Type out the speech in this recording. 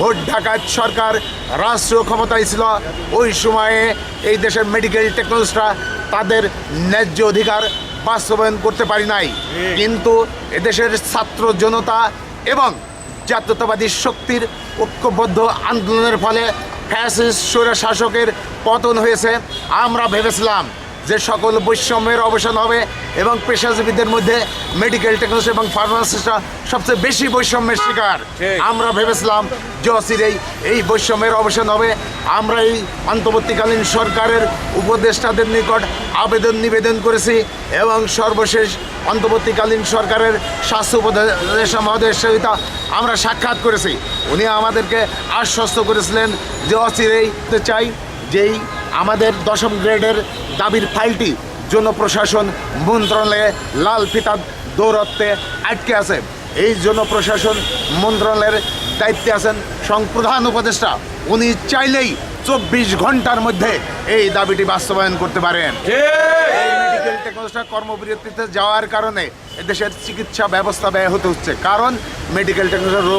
Vote ডাকাত সরকার রাষ্ট্রীয় ক্ষমতায় ছিল ওই সময়ে এই দেশের মেডিকেল টেকনোলজিস্টরা তাদের ন্যায্য অধিকার বাস্তবায়ন করতে পারি নাই। কিন্তু এদেশের ছাত্র জনতা এবং জাতীয়তাবাদী শক্তির ঐক্যবদ্ধ আন্দোলনের ফলে ফ্যাসিস্ট স্বৈর শাসকের পতন হয়েছে। আমরা ভেবেছিলাম যে সকল বৈষম্যের অবসান হবে এবং পেশাজীবীদের মধ্যে মেডিকেল টেকনোলজি এবং ফার্মাসিস্টরা সবচেয়ে বেশি বৈষম্যের শিকার। আমরা ভেবেছিলাম যে অচিরেই এই বৈষম্যের অবসান হবে। আমরা এই অন্তর্বর্তীকালীন সরকারের উপদেষ্টাদের নিকট আবেদন নিবেদন করেছি এবং সর্বশেষ অন্তর্বর্তীকালীন সরকারের স্বাস্থ্য উপদেষ্টা মহোদয়ের সহিত আমরা সাক্ষাৎ করেছি। উনি আমাদেরকে আশ্বস্ত করেছিলেন যে অচিরেই চাই যেই আমাদের দশম গ্রেডের দাবির ফাইলটি জনপ্রশাসন মন্ত্রণালয়ে লাল ফিতা দৌরত্বে আটকে আছে। এই জনপ্রশাসন মন্ত্রণালয়ের দায়িত্বে আছেন সংপ্রধান উপদেষ্টা। উনি চাইলেই চব্বিশ ঘণ্টার মধ্যে এই দাবিটি বাস্তবায়ন করতে পারেন। এই মেডিকেল টেকনোলজিটা কর্মবিরতিতে যাওয়ার কারণে দেশের চিকিৎসা ব্যবস্থা ব্যয় হতে হচ্ছে। কারণ মেডিকেল টেকনোলজির রোগ